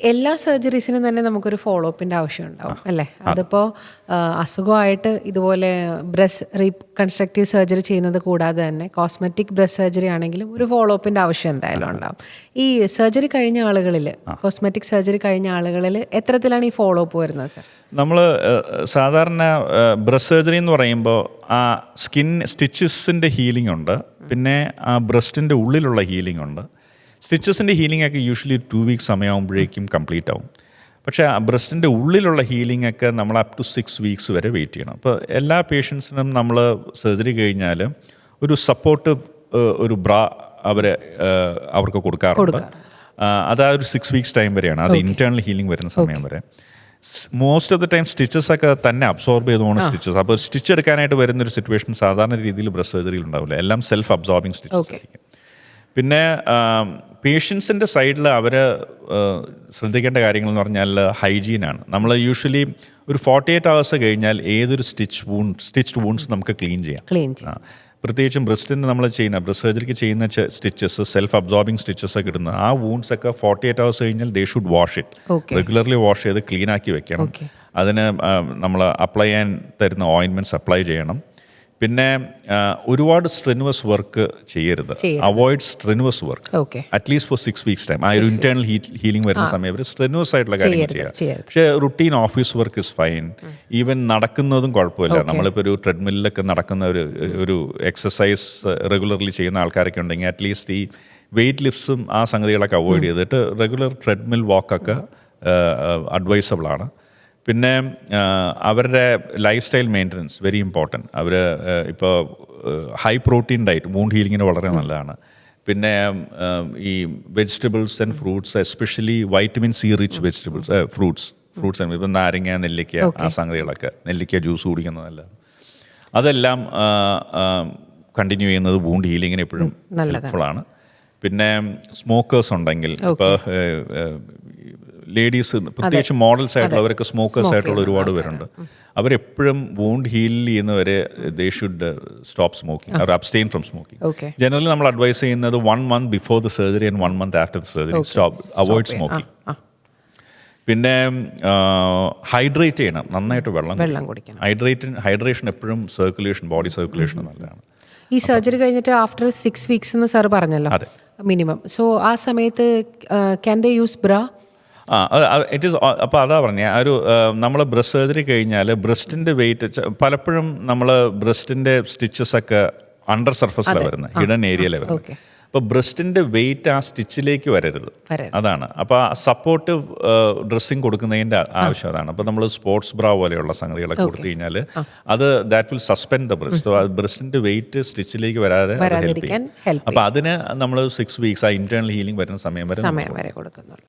എല്ലാ സർജറീസിനും തന്നെ നമുക്കൊരു ഫോളോ അപ്പിന്റെ ആവശ്യം ഉണ്ടാവും അല്ലേ അതിപ്പോൾ അസുഖമായിട്ട് ഇതുപോലെ ബ്രസ്റ്റ് റീകൺസ്ട്രക്റ്റീവ് സർജറി ചെയ്യുന്നത് കൂടാതെ തന്നെ കോസ്മെറ്റിക് ബ്രസ് സർജറി ആണെങ്കിലും ഒരു ഫോളോ അപ്പിന്റെ ആവശ്യം എന്തായാലും ഉണ്ടാവും. ഈ സർജറി കഴിഞ്ഞ ആളുകളിൽ കോസ്മെറ്റിക് സർജറി കഴിഞ്ഞ ആളുകളിൽ എത്തരത്തിലാണ് ഈ ഫോളോ അപ്പ് വരുന്നത് സർ? നമ്മൾ സാധാരണ ബ്രസ് സർജറി എന്ന് പറയുമ്പോൾ ആ സ്കിൻ സ്റ്റിച്ചസിന്റെ ഹീലിംഗ് ഉണ്ട് പിന്നെ ആ ബ്രസ്റ്റിന്റെ ഉള്ളിലുള്ള ഹീലിംഗ് ഉണ്ട്. സ്റ്റിച്ചസിന്റെ ഹീലിംഗ് ഒക്കെ യൂഷ്വലി ടു വീക്സ് സമയമാകുമ്പോഴേക്കും കംപ്ലീറ്റ് ആവും. പക്ഷേ ആ ബ്രസ്റ്റിന്റെ ഉള്ളിലുള്ള ഹീലിംഗ് ഒക്കെ നമ്മൾ അപ് ടു സിക്സ് വീക്സ് വരെ വെയിറ്റ് ചെയ്യണം. അപ്പോൾ എല്ലാ പേഷ്യൻസിനും നമ്മൾ സർജറി കഴിഞ്ഞാൽ ഒരു സപ്പോർട്ട് ഒരു ബ്രാ അവരെ അവർക്ക് കൊടുക്കാറുണ്ട്. അത് ആ ഒരു സിക്സ് വീക്സ് ടൈം വരെയാണ്. അത് ഇന്റേണൽ ഹീലിംഗ് വരുന്ന സമയം വരെ. Most of the time stitches ഒക്കെ തന്നെ അബ്സോർബ് ചെയ്തുകൊണ്ട് സ്റ്റിച്ചസ് അപ്പോൾ സ്റ്റിച്ച് എടുക്കാനായിട്ട് വരുന്ന ഒരു സിറ്റുവേഷൻ സാധാരണ രീതിയിൽ ബ്രസ്റ്റ് സർജറിയിൽ ഉണ്ടാവില്ല. എല്ലാം സെൽഫ് അബ്സോർബിങ് സ്റ്റിച്ചസ് ആയിരിക്കും. പിന്നെ പേഷ്യൻസിന്റെ സൈഡിൽ അവർ ശ്രദ്ധിക്കേണ്ട കാര്യങ്ങൾ എന്ന് പറഞ്ഞാൽ ഹൈജീനാണ്. നമ്മൾ യൂഷ്വലി ഒരു ഫോർട്ടി എയ്റ്റ് അവേഴ്സ് കഴിഞ്ഞാൽ ഏതൊരു സ്റ്റിച്ച് വൂണ്ട് സ്റ്റിച്ച്ഡ് വൂൺസ് നമുക്ക് ക്ലീൻ ചെയ്യാം. ക്ലീൻ ചെയ്യാം. പ്രത്യേകിച്ചും ബ്രസ്റ്റിന് നമ്മൾ ചെയ്യുന്ന ബ്രസ്റ്റ് സർജറിക്ക് ചെയ്യുന്ന സ്റ്റിച്ചസ് സെൽഫ് അബ്സോർബിങ് സ്റ്റിച്ചസ് ഒക്കെ ഇടുന്ന ആ വൂൺസ് ഒക്കെ ഫോർട്ടി എയ്റ്റ് അവേഴ്സ് കഴിഞ്ഞാൽ they should wash it regularly wash ചെയ്ത് ക്ലീൻ ആക്കി വെക്കണം. അതിന് നമ്മൾ അപ്ലൈ ചെയ്യാൻ തരുന്ന ഓയിൻമെന്റ്സ് അപ്ലൈ ചെയ്യണം. പിന്നെ ഒരുപാട് സ്ട്രെനുവസ് വർക്ക് ചെയ്യരുത്. Avoid strenuous work at least four six weeks time ആ ഒരു ഇന്റേണൽ ഹീലിംഗ് വരുന്ന സമയം വരെ സ്ട്രെനുവസ് ആയിട്ടുള്ള കാര്യങ്ങൾ ചെയ്യുക പക്ഷേ routine office work is fine even നടക്കുന്നതും കുഴപ്പമില്ല. നമ്മളിപ്പോൾ ഒരു ട്രെഡ്മില്ലൊക്കെ നടക്കുന്ന ഒരു ഒരു എക്സസൈസ് റെഗുലർലി ചെയ്യുന്ന ആൾക്കാരൊക്കെ ഉണ്ടെങ്കിൽ അറ്റ്ലീസ്റ്റ് ഈ വെയിറ്റ് ലിഫ്റ്റ്സും ആ സംഗതികളൊക്കെ അവോയ്ഡ് ചെയ്തിട്ട് റെഗുലർ ട്രെഡ്മിൽ വാക്കൊക്കെ അഡ്വൈസബിൾ ആണ്. പിന്നെ അവരുടെ life style maintenance very important അവർ ഇപ്പോൾ ഹൈ പ്രോട്ടീൻ ഡയറ്റ് വൂണ്ട് ഹീലിങ്ങിന് വളരെ നല്ലതാണ്. പിന്നെ ഈ vegetables and fruits especially vitamin C rich vegetables fruits fruits and ഇപ്പം നാരങ്ങ നെല്ലിക്ക ആ സംഗതികളൊക്കെ നെല്ലിക്ക ജ്യൂസ് കുടിക്കുന്നത് നല്ലതാണ് അതെല്ലാം കണ്ടിന്യൂ ചെയ്യുന്നത് വൂണ്ട് ഹീലിങ്ങിന് എപ്പോഴും ഹെൽപ്ഫുൾ ആണ്. പിന്നെ സ്മോക്കേഴ്സ് ഉണ്ടെങ്കിൽ ഇപ്പോൾ ലേഡീസ് പ്രത്യേകിച്ച് മോഡൽസ് ആയിട്ടുള്ള അവരൊക്കെ സ്മോക്കേഴ്സ് ആയിട്ടുള്ള ഒരുപാട് പേരുണ്ട്. അവരെപ്പോഴും വൂണ്ട് ഹീൽ ചെയ്യുന്നവരെ ദേ ഷുഡ് സ്റ്റോപ്പ് സ്മോക്കിംഗ് അവർ അബ്സ്റ്റെയിൻ ഫ്രം സ്മോക്കിംഗ് ജനറലി നമ്മൾ അഡ്വൈസ് ചെയ്യുന്നത് one month before the surgery and one month after the surgery stop avoid smoking പിന്നെ ഹൈഡ്രേറ്റ് ചെയ്യണം. നന്നായിട്ട് വെള്ളം വെള്ളം കുടിക്കണം. ഹൈഡ്രേറ്റ് ഹൈഡ്രേഷൻ എപ്പോഴും സർക്കുലേഷൻ ബോഡി സർക്കുലേഷൻ നല്ലതാണ്. ഈ സർജറി കഴിഞ്ഞിട്ട് ആഫ്റ്റർ സിക്സ് വീക്സ് എന്ന് സാർ പറഞ്ഞല്ലോ. മിനിമം സോ ആ സമയത്ത് ക്യാൻ ദേ യൂസ് ബ്ര ആ ഇറ്റ് ഈസ് അപ്പോൾ അതാ പറഞ്ഞ ആ ഒരു നമ്മൾ ബ്രസ്റ്റ് സർജറി കഴിഞ്ഞാൽ ബ്രസ്റ്റിന്റെ വെയിറ്റ് പലപ്പോഴും നമ്മൾ ബ്രസ്റ്റിന്റെ സ്റ്റിച്ചസ് ഒക്കെ അണ്ടർ സർഫസിലാണ് വരുന്നത് ഹിഡൻ ഏരിയയിലാണ് വരുന്നത്. അപ്പോൾ ബ്രസ്റ്റിന്റെ വെയിറ്റ് ആ സ്റ്റിച്ചിലേക്ക് വരരുത്. അതാണ്. അപ്പോൾ ആ സപ്പോർട്ടീവ് ഡ്രസ്സിങ് കൊടുക്കുന്നതിന്റെ ആവശ്യം അതാണ്. അപ്പോൾ നമ്മൾ സ്പോർട്സ് ബ്രാ പോലെയുള്ള സംഗതികളൊക്കെ കൊടുത്തു കഴിഞ്ഞാൽ അത് that will suspend the breast ബ്രസ്റ്റിന്റെ weight സ്റ്റിച്ചിലേക്ക് വരാതെ ഹെൽപ്പ് ചെയ്യും. അപ്പോൾ അതിന് നമ്മൾ സിക്സ് വീക്സ് ആ ഇന്റേണൽ ഹീലിംഗ് വരുന്ന സമയം വരെ സമയം വരെ കൊടുക്കുന്നുള്ളൂ.